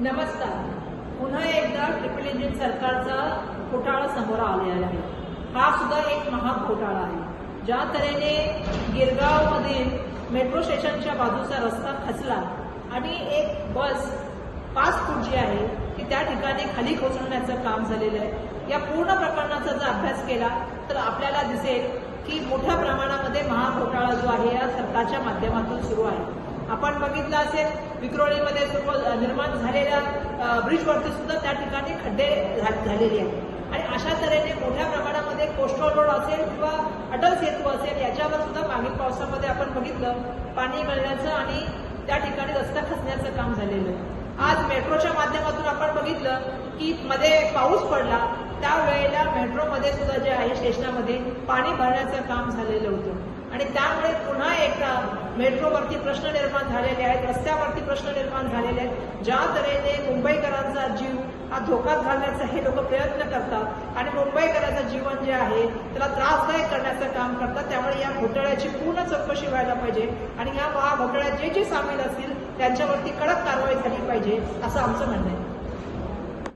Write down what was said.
नमस्कार. पुन्हा एकदा ट्रिपल इंजिन सरकारचा घोटाळा समोर आलेला आहे. हा सुद्धा एक महाग घोटाळा आहे. ज्या तऱ्हेने गिरगावमधील मेट्रो स्टेशनच्या बाजूचा रस्ता खचला आणि एक बस पाच फूट जी आहे ती त्या ठिकाणी खाली कोसळण्याचं काम झालेलं आहे. या पूर्ण प्रकरणाचा जर अभ्यास केला तर आपल्याला दिसेल की मोठ्या प्रमाणामध्ये महाघोटाळा जो आहे या सरकारच्या माध्यमातून सुरू आहे. आपण बघितलं असेल विक्रोळीमध्ये निर्माण झालेल्या ब्रिजवरती सुद्धा त्या ठिकाणी खड्डे झालेले आहेत. आणि अशा तऱ्हेने मोठ्या प्रमाणामध्ये कोस्टल रोड असेल किंवा अटल सेतू असेल याच्यावर सुद्धा मागील पावसामध्ये आपण बघितलं पाणी मिळण्याचं आणि त्या ठिकाणी रस्ता खचण्याचं काम झालेलं आहे. आज मेट्रोच्या माध्यमातून आपण बघितलं की मध्ये पाऊस पडला त्यावेळेला मेट्रोमध्ये सुद्धा जे आहे स्टेशनामध्ये पाणी भरण्याचं काम झालेलं होतं. आणि त्यामुळे पुन्हा एकदा मेट्रोवरती प्रश्न निर्माण झालेले आहेत रस्त्यावरती प्रश्न निर्माण झालेले आहेत. ज्या तऱ्हेने मुंबईकरांचा जीव हा धोक्यात घालण्याचा हे लोक प्रयत्न करतात आणि मुंबईकरांचं जीवन जे आहे त्याला त्रासदायक करण्याचं काम करतात त्यामुळे या घोटाळ्याची पूर्ण चौकशी व्हायला पाहिजे आणि या घोटाळ्यात जे जे सामील असतील त्यांच्यावरती कडक कारवाई झाली पाहिजे असं आमचं म्हणणं आहे.